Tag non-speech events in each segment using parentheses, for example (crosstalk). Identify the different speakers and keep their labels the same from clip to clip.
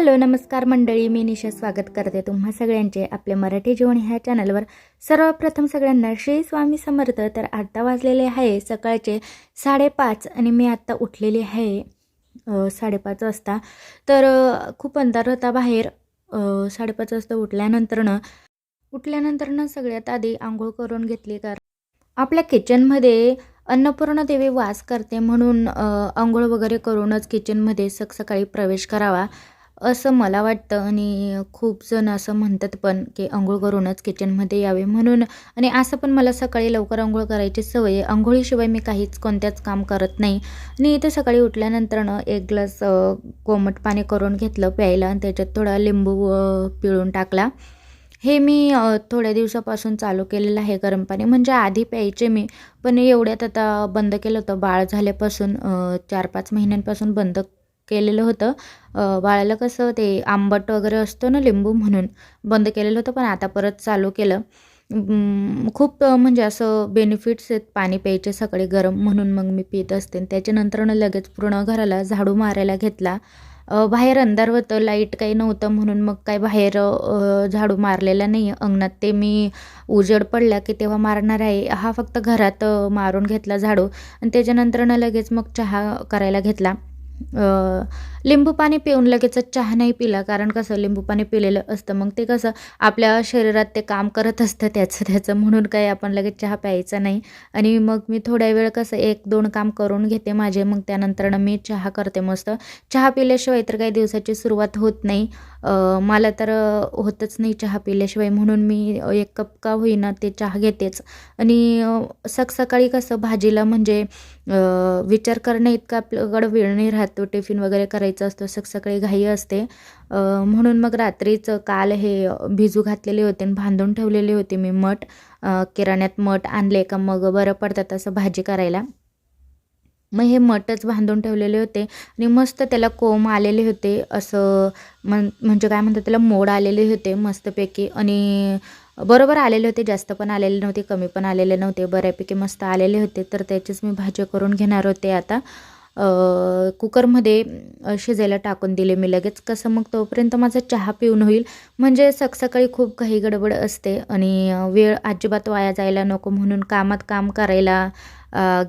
Speaker 1: Hello नमस्कार मंडळी मी निशा स्वागत करते तुम्हा सगळ्यांचे आपले मराठी जीवन ह्या चॅनलवर. सर्वप्रथम सगळ्यांना श्री स्वामी समर्थ तर आत्ता वाजलेले आहे सकाळचे साडेपाच आणि मी आत्ता उठलेली आहे साडेपाच वाजता. तर खूप अंधार होता बाहेर साडेपाच वाजता उठल्यानंतरनं उठल्यानंतरनं सगळ्यात आधी आंघोळ करून घेतली कारण आपल्या किचनमध्ये अन्नपूर्णा देवी वास करते म्हणून आंघोळ वगैरे करूनच किचनमध्ये सकाळी प्रवेश करावा. असं मला वाटतं आणि खूप जण असं म्हणतात पण की आंघोळ करूनच किचनमध्ये यावे म्हणून. आणि असं पण मला सकाळी लवकर आंघोळ करायची सवय आहे. आंघोळीशिवाय मी काहीच कोणत्याच काम करत नाही. आणि इथे सकाळी उठल्यानंतरनं एक ग्लास कोमट पाणी करून घेतलं प्यायला आणि त्याच्यात थोडा लिंबू पिळून टाकला. हे मी थोड्या दिवसापासून चालू केलेलं आहे गरम पाणी. म्हणजे आधी प्यायचे मी पण एवढ्यात आता बंद केलं होतं. बाळ झाल्यापासून चार पाच महिन्यांपासून बंद केलेलं होतं. बाळाला कसं ते आंबट वगैरे असतो ना लिंबू म्हणून बंद केलेलं होतं पण आता परत चालू केलं. खूप म्हणजे असं बेनिफिट्स आहेत पाणी प्यायचे सकाळी गरम म्हणून मग मी पित असते. आणि त्याच्यानंतरनं लगेच पूर्ण घराला झाडू मारायला घेतला. बाहेर अंधार होतं लाइट काही नव्हतं म्हणून मग काय बाहेर झाडू मारलेला नाही अंगणात ते मी उजेड पडला की तेव्हा मारणार आहे. हा फक्त घरात मारून घेतला झाडू. आणि त्याच्यानंतरनं लगेच मग चहा करायला घेतला. 呃 लिंबू पाणी पिऊन लगेचच चहा नाही पिला कारण कसं लिंबू पाणी पिलेलं असतं. मग ते कसं आपल्या शरीरात ते काम करत असतं त्याचं त्याचं. म्हणून काही आपण लगेच चहा प्यायचा नाही. आणि मग मी थोड्या वेळ कसं एक दोन काम करून घेते माझे. मग त्यानंतरनं मी चहा करते मस्त. चहा पिल्याशिवाय तर काही दिवसाची सुरुवात होत नाही. मला तर होतच नाही चहा पिल्याशिवाय. म्हणून मी एक कप का होईना ते चहा घेतेच. आणि अ, सकाळी कसं भाजीला म्हणजे विचार करणे इतका आपल्याकडं वेळ नाही राहतो. टिफिन वगैरे करायचं असतं सकाळी घाई असते. म्हणून मग रात्रीच काल हे भिजू घातलेले होते आणि बांधून ठेवलेले होते मी मठ. किराण्यात मठ आणले का मग बरं पडतात असं भाजी करायला. मग हे मठच बांधून ठेवलेले होते आणि मस्त त्याला कोंब आलेले होते असं म्हण म्हणजे काय म्हणतात त्याला मोड आलेले होते मस्तपैकी. आणि बरोबर आलेले होते जास्त पण आलेले नव्हते कमी पण आलेले नव्हते बऱ्यापैकी मस्त आलेले होते. तर त्याचीच मी भाजी करून घेणार होते आता. कुकरमध्ये शिजायला टाकून दिले मी लगेच. कसं मग तोपर्यंत माझा चहा पिऊन होईल. म्हणजे सकाळी खूप काही गडबड असते आणि वेळ अजिबात वाया जायला नको म्हणून कामात काम करायला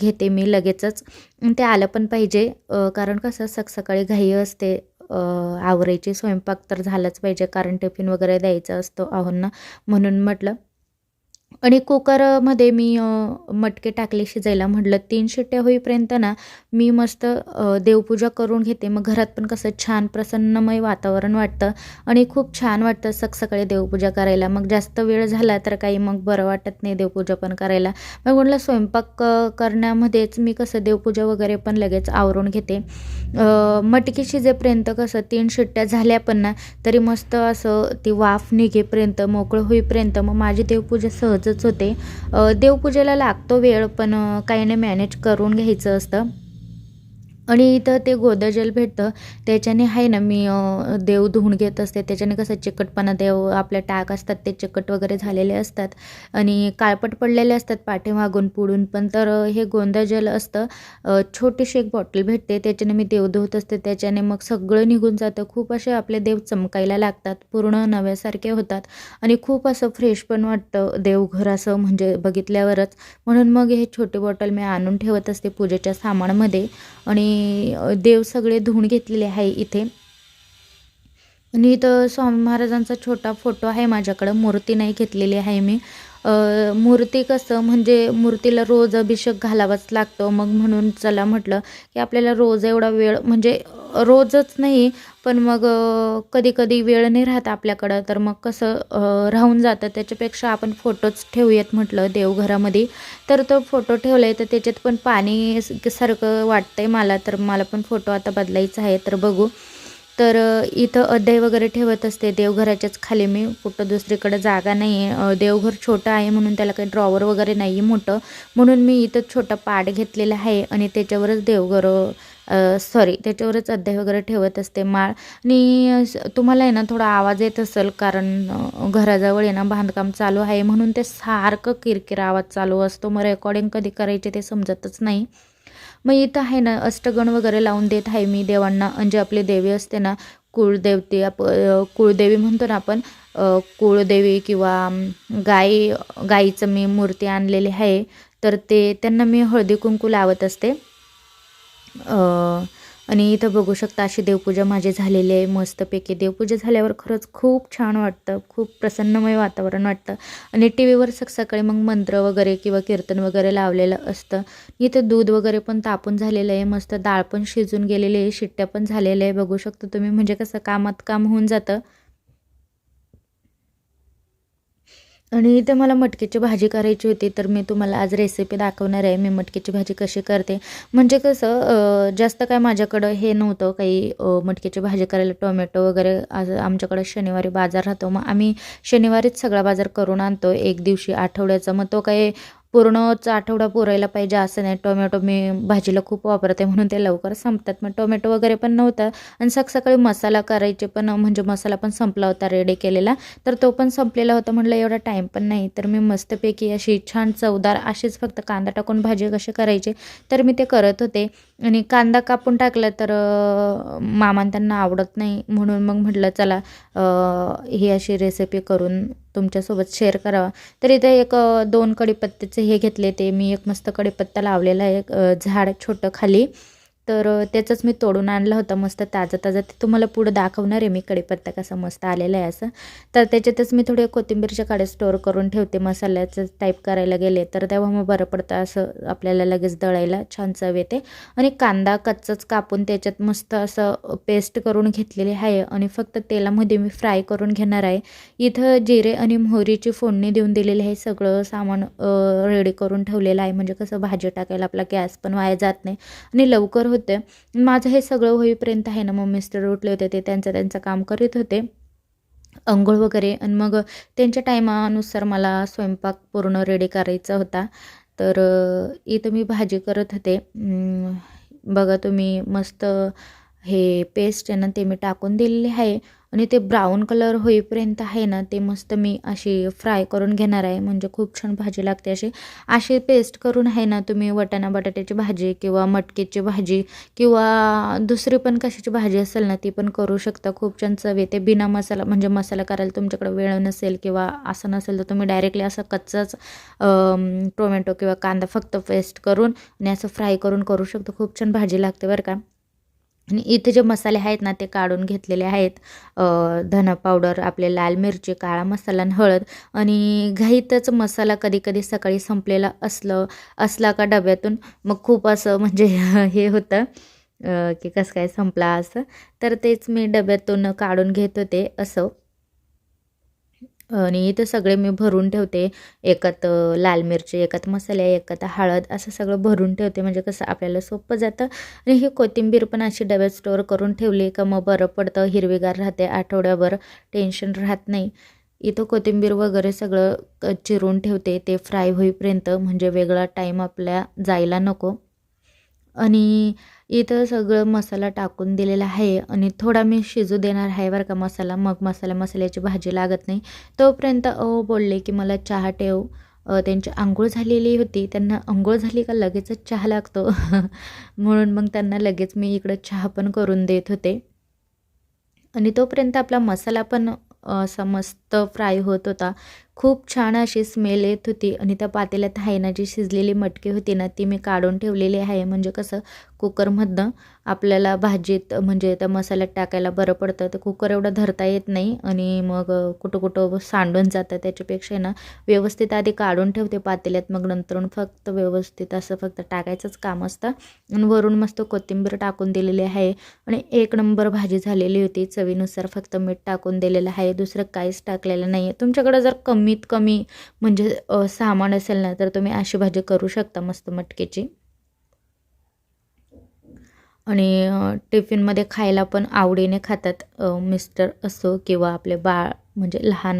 Speaker 1: घेते मी लगेचच. ते आलं पण पाहिजे. कारण कसं सकाळी घाई असते. आवरायची स्वयंपाक तर झालाच पाहिजे. कारण टिफिन वगैरे द्यायचं असतो आहोंना म्हणून म्हटलं आणि कुकरमध्ये मी मटके टाकले शिजायला म्हटलं तीन शिट्ट्या होईपर्यंत ना मी मस्त देवपूजा करून घेते. मग घरात पण कसं छान प्रसन्नमय वातावरण वाटतं आणि खूप छान वाटतं सकसकाळी देवपूजा करायला. मग जास्त वेळ झाला तर काही मग बरं वाटत नाही देवपूजा पण करायला. मग म्हटलं स्वयंपाक करण्यामध्येच मी कसं देवपूजा वगैरे पण लगेच आवरून घेते. मटकी शिजेपर्यंत कसं तीन शिट्ट्या झाल्या पण ना तरी मस्त असं ती वाफ निघेपर्यंत मोकळं होईपर्यंत मग माझी देवपूजा सहज सहजच होते देवपूजेला लागतो वेळ पण काही नाही मॅनेज करून घ्यायचं असतं. आणि इथं ते गोदाजल भेटतं. त्याच्याने आहे ना मी देव धुवून घेत असते. त्याच्याने कसं चिकटपणा देव आपल्या टाक असतात ते चिकट वगैरे झालेले असतात. आणि काळपट पडलेले असतात पाठीमागून पुढून. पण तर हे गोंदाजल असतं. छोटीशी एक बॉटल भेटते. त्याच्याने मी देव धुवत असते. त्याच्याने मग सगळं निघून जातं. खूप असे आपले देव चमकायला लागतात. पूर्ण नव्यासारखे होतात. आणि खूप असं फ्रेश पण वाटतं देवघर असं म्हणजे बघितल्यावरच. म्हणून मग हे छोटी बॉटल मी आणून ठेवत असते पूजेच्या सामानामध्ये. आणि आणि देव सगळे धुवून घेतलेले आहे इथे. आणि इथं स्वामी महाराजांचा छोटा फोटो आहे माझ्याकडं. मूर्ती नाही घेतलेली आहे मी. मूर्ती कसं म्हणजे मूर्तीला रोज अभिषेक घालावाच लागतो. मग म्हणून चला म्हटलं की आपल्याला रोज एवढा वेळ म्हणजे रोजच नाही पण मग कधी कधी वेळ नाही राहत आपल्याकडं. तर मग कसं राहून जातं. त्याच्यापेक्षा आपण फोटोच ठेवूयात म्हटलं देवघरामध्ये. तर तो फोटो ठेवला आहे तर त्याच्यात पण पाणी स- सारखं वाटतंय मला. तर मला पण फोटो आता बदलायचा आहे तर बघू. तर इथं अध्याय वगैरे ठेवत असते देवघराच्याच खाली मी. कुठं दुसरीकडे जागा नाही आहे देवघर छोटं आहे म्हणून त्याला काही ड्रॉवर वगैरे नाही आहे मोठं. म्हणून मी इथं छोटा पाट घेतलेला आहे आणि त्याच्यावरच देवघर सॉरी त्याच्यावरच अध्याय वगैरे ठेवत असते माळ. आणि तुम्हाला आहे ना थोडा आवाज येत असेल कारण घराजवळ आहे ना बांधकाम चालू आहे. म्हणून ते सारखं किरकिर आवाज चालू असतो. मग रेकॉर्डिंग कधी करायचे ते समजतच नाही. मग इथं आहे ना अष्टगण वगैरे लावून देत आहे मी देवांना. म्हणजे आपली देवी असते ना कुळदेवते आप कुळदेवी म्हणतो ना आपण कुळदेवी किंवा गाई गाईचं मी मूर्ती आणलेली आहे. तर ते त्यांना मी हळदी कुंकू लावत असते. आणि इथं बघू शकता अशी देवपूजा माझी झालेली आहे. मस्तपैकी देवपूजा झाल्यावर खरंच खूप छान वाटतं. खूप प्रसन्नमय वातावरण वाटतं. आणि टी व्हीवर सकाळी मग मंत्र वगैरे किंवा कीर्तन वगैरे लावलेलं असतं. इथं दूध वगैरे पण तापून झालेलं आहे. मस्त डाळ पण शिजून गेलेली आहे. शिट्ट्या पण झालेल्या आहे. बघू शकता तुम्ही. म्हणजे कसं कामात काम होऊन जातं. आणि इथे मला मटकीची भाजी करायची होती तर मी तुम्हाला आज रेसिपी दाखवणार आहे. मी मटकीची भाजी कशी करते. म्हणजे कसं जास्त काय माझ्याकडं हे नव्हतं काही मटकीची भाजी करायला. टोमॅटो वगैरे आज आमच्याकडं शनिवारी बाजार राहतो. मग आम्ही शनिवारीच सगळा बाजार करून आणतो. एक दिवशी आठवड्याचा. मग तो काही पूर्णच आठवडा पुरायला पाहिजे असं नाही. टोमॅटो मी भाजीला खूप वापरते म्हणून ते लवकर संपतात. मग टोमॅटो वगैरे पण नव्हता. आणि सकाळी मसाला करायचे पण म्हणजे मसाला पण संपला होता रेडी केलेला. तर तो पण संपलेला होता म्हटलं एवढा टाईम पण नाही. तर मी मस्तपैकी अशी छान चवदार अशीच फक्त कांदा टाकून भाजी कशी करायची तर मी ते करत होते. आणि कांदा कापून टाकला तर मामान त्यांना आवडत नाही. म्हणून मग म्हटलं चला ही अशी रेसिपी करून तुमच्यासोबत शेअर करावा. तर इथे एक दोन कडीपत्त्याचे हे घेतले ते. मी एक मस्त कढीपत्ता लावलेला आहे एक, झाड छोटं खाली. तर त्याचंच मी तोडून आणलं होतं मस्त ताजं ताजं ते तुम्हाला पुढं दाखवणार आहे मी कडीपत्ता कसा मस्त आलेला आहे असं. तर त्याच्यातच मी थोडे कोथिंबीरच्या काड्या स्टोअर करून ठेवते मसाल्याचं टाईप करायला गेले तर तेव्हा मग बरं पडतं असं आपल्याला लगेच दळायला छान चव येते. आणि कांदा कच्चाच कापून त्याच्यात मस्त असं पेस्ट करून घेतलेली आहे. आणि फक्त तेलामध्ये मी फ्राय करून घेणार आहे. इथं जिरे आणि मोहरीची फोडणी देऊन दिलेली आहे. सगळं सामान रेडी करून ठेवलेलं आहे. म्हणजे कसं भाजी टाकायला आपला गॅस पण वाया जात नाही. आणि लवकर होते. माझं हे सगळं होईपर्यंत आहे ना मग मिस्टर उठले होते ते त्यांचं त्यांचं काम करीत होते. अंघोळ वगैरे. आणि मग त्यांच्या टायमानुसार मला स्वयंपाक पूर्ण रेडी करायचा होता. तर इथं मी भाजी करत होते. बघा तुम्ही मस्त हे पेस्ट आहे ना ते मी टाकून दिलेले आहे. आणि ते ब्राऊन कलर होईपर्यंत आहे ना ते मस्त मी अशी फ्राय करून घेणार आहे. म्हणजे खूप छान भाजी लागते अशी. अशी पेस्ट करून आहे ना तुम्ही वटाणा बटाट्याची भाजी किंवा मटकीची भाजी किंवा दुसरी पण कशाची भाजी असेल ना ती पण करू शकता. खूप छान चव येते. बिना मसाला म्हणजे मसाला करायला तुमच्याकडे वेळ नसेल किंवा असं नसेल तर तुम्ही डायरेक्टली असं कच्चाच टोमॅटो किंवा कांदा फक्त पेस्ट करून आणि असं फ्राय करून करू शकतो. खूप छान भाजी लागते बरं का. आणि इथे जे मसाले आहेत ना ते काढून घेतलेले आहेत. धन धना पावडर आपले लाल मिरची काळा मसाला आणि हळद. आणि घाईतच मसाला कधी कधी सकाळी संपलेला असलं असला का डब्यातून मग खूप असं म्हणजे (laughs) हे होतं की कसं काय संपला असं. तर तेच मी डब्यातून काढून घेत होते असं. आणि इथं सगळे मी भरून ठेवते. एकात लाल मिरची एकात मसाले एकात हळद असं सगळं भरून ठेवते. म्हणजे कसं आपल्याला सोपं जातं. आणि ही कोथिंबीर पण अशी डब्यात स्टोअर करून ठेवली का मग बरं पडतं हिरवीगार राहते आठवड्याभर टेन्शन राहत नाही. इथं कोथिंबीर वगैरे सगळं क- चिरून ठेवते. ते फ्राय होईपर्यंत म्हणजे वेगळा टाईम आपल्या जायला नको. आणि इथं सगळं मसाला टाकून दिलेला आहे आणि थोडा मी शिजू देणार आहे बरं का मसाला. मग मसाला मसाल्याची भाजी लागत नाही. तोपर्यंत अहो बोलले की मला चहा ठेव. त्यांची आंघोळ झालेली होती. त्यांना आंघोळ झाली का लगेचच चहा लागतो. (laughs) म्हणून मग त्यांना लगेच मी इकडं चहा पण करून देत होते. आणि तोपर्यंत आपला मसाला पण असा मस्त फ्राय होत होता. खूप छान अशी स्मेल येत होती. आणि त्या पातेल्यात आहे ना जी शिजलेली मटकी होती ना ती मी काढून ठेवलेली आहे. म्हणजे कसं कुकरमधनं आपल्याला भाजीत म्हणजे त्या मसाल्यात टाकायला बरं पडतं. ते कुकर एवढं धरता येत नाही. आणि मग कुठं कुठं सांडून जातं. त्याच्यापेक्षा आहे ना व्यवस्थित आधी काढून ठेवते पातेल्यात. मग नंतरून फक्त व्यवस्थित असं फक्त टाकायचंच काम असतं. आणि वरून मस्त कोथिंबीर टाकून दिलेली आहे. आणि एक नंबर भाजी झालेली होती. चवीनुसार फक्त मीठ टाकून दिलेलं आहे. दुसरं काहीच टाकलेलं नाही आहे तुमच्याकडं जर कमी कमीत कमी म्हणजे सामान असेल ना तर तुम्ही अशी भाजी करू शकता मस्त मटकेची. आणि टिफिनमध्ये खायला पण आवडीने खातात मिस्टर असो किंवा आपले बाळ म्हणजे लहान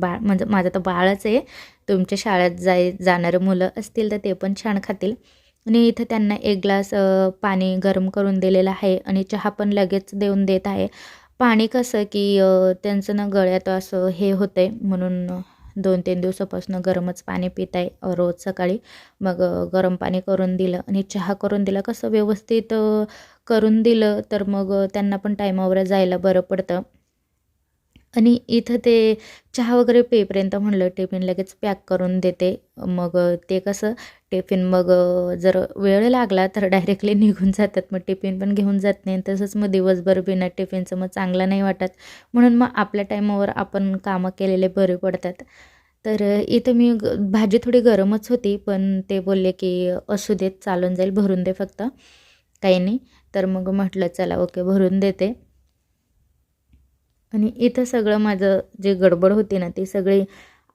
Speaker 1: बाळ म्हणजे माझं तर बाळच आहे. तुमच्या शाळेत जाय जाणारे मुलं असतील तर ते पण छान खातील. आणि इथं त्यांना एक ग्लास पाणी गरम करून दिलेलं आहे आणि चहा पण लगेच देऊन देत आहे. पाणी कसं की त्यांचं ना गळ्यात असं हे होतं आहे म्हणून दोन तीन दिवसापासून गरमच पाणी पित आहे रोज सकाळी मग गरम पाणी करून दिलं आणि चहा करून दिला. कसं व्यवस्थित करून दिलं तर मग त्यांना पण टायमावर जायला बरं पडतं. आणि इथं ते चहा वगैरे पेपर्यंत म्हणलं टिफिन लगेच पॅक करून देते. मग ते कसं टिफिन मग जर वेळ लागला तर डायरेक्टली निघून जातात. मग टिफिन पण घेऊन जात नाही. तसंच मग दिवसभर बिना टिफिनचं मग चांगलं नाही वाटत. म्हणून मग आपल्या टायमावर आपण कामं केलेले बरे पडतात. तर इथं मी ग भाजी थोडी गरमच होती. पण ते बोलले की असू देत चालून जाईल. भरून दे फक्त. काही नाही. तर मग म्हटलं चला ओके भरून देते. आणि इथं सगळं माझं जे गडबड होती ना ती सगळी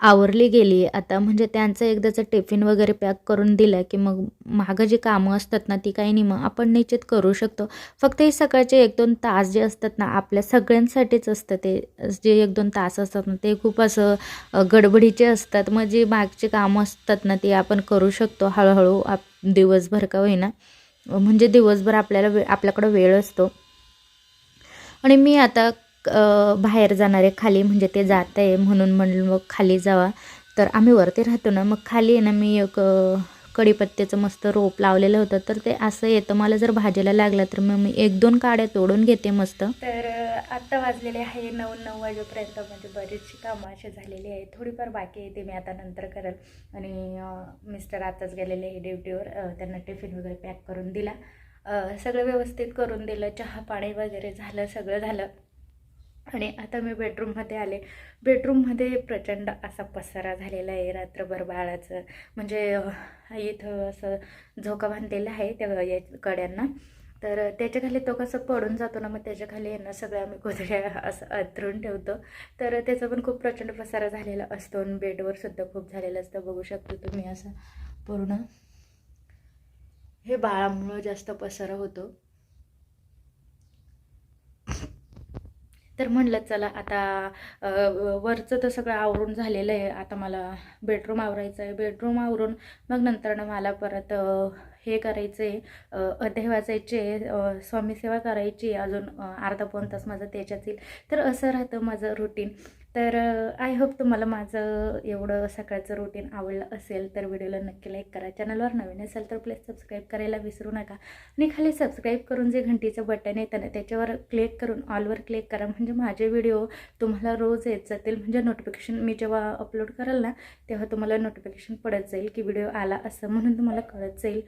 Speaker 1: आवरली गेली. आता म्हणजे त्यांचं एकदाचं टिफिन वगैरे पॅक करून दिलं की मग मागं जी कामं असतात ना ती काही नाही मग आपण निश्चित करू शकतो. फक्त हे सकाळचे एक दोन तास जे असतात ना आपल्या सगळ्यांसाठीच असतं ते. जे एक दोन तास असतात ना ते खूप असं गडबडीचे असतात. मग जी मागची कामं असतात ना ती आपण करू शकतो. हळूहळू आप दिवसभर का होईना. म्हणजे दिवसभर आपल्याला वे आपल्याकडं वेळ असतो. आणि मी आता बाहेर जाणारे खाली म्हणजे ते जात आहे म्हणून म्हणलं मग खाली जावा. तर आम्ही वरती राहतो ना मग खाली आहे ना मी एक कढीपत्त्याचं मस्त रोप लावलेलं होतं. तर ते असं येतं मला जर भाजीला लागलं तर मग मी एक दोन काड्या तोडून घेते मस्त. तर आत्ता वाजलेले आहे नऊ नऊ वाजेपर्यंत म्हणजे बरीचशी कामं असे झालेली आहे थोडीफार बाकी आहे ते मी आता नंतर करेल. आणि मिस्टर आताच गेलेले आहे ड्युटीवर त्यांना टिफिन वगैरे पॅक करून दिला. सगळं व्यवस्थित करून दिलं. चहा पाणी वगैरे झालं सगळं झालं. आणि आता मी बेडरूममध्ये आले. बेडरूममध्ये प्रचंड असा पसारा झालेला आहे रात्रभर बाळाचं. म्हणजे इथं असं झोका बांधलेला आहे त्या या कड्यांना. तर त्याच्याखाली तो कसं पडून जातो ना मग त्याच्याखाली यांना सगळ्या आम्ही गोधड्या असं अथरून ठेवतो. तर त्याचा पण खूप प्रचंड पसारा झालेला असतो आणि बेडवर सुद्धा खूप झालेलं असतं. बघू शकतो तुम्ही असं पूर्ण. हे बाळामुळं जास्त पसारा होतो. तर म्हणलं चला आता वरचं तर सगळं आवरून झालेलं आहे. आता मला बेडरूम आवरायचं आहे. बेडरूम आवरून मग नंतरनं मला परत हे करायचं आहे अध्याय वाचायचे स्वामीसेवा करायची अजून अर्धा पाऊण तास माझं त्याच्यात येईल. तर असं राहतं माझं रुटीन तर आय होप तुम्हाला माझं एवढं सकाळचं रुटीन आवडलं असेल तर व्हिडिओला नक्की लाईक करा. चॅनलवर नवीन असेल तर प्लीज सबस्क्राईब करायला विसरू नका. आणि खाली सबस्क्राईब करून जे घंटीचं बटन येतं ना त्याच्यावर क्लिक करून ऑलवर क्लिक करा. म्हणजे माझे व्हिडिओ तुम्हाला रोज येत जातील. म्हणजे नोटिफिकेशन मी जेव्हा अपलोड कराल ना तेव्हा तुम्हाला नोटिफिकेशन पडत जाईल की व्हिडिओ आला असं म्हणून तुम्हाला कळत जाईल.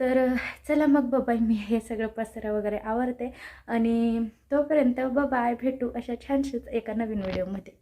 Speaker 1: तर चला मग बाबाई मी हे सगळं पसरा वगैरे आवडते आणि तोपर्यंत बाबाय भेटू अशा छानशीच एका नवीन व्हिडिओमध्ये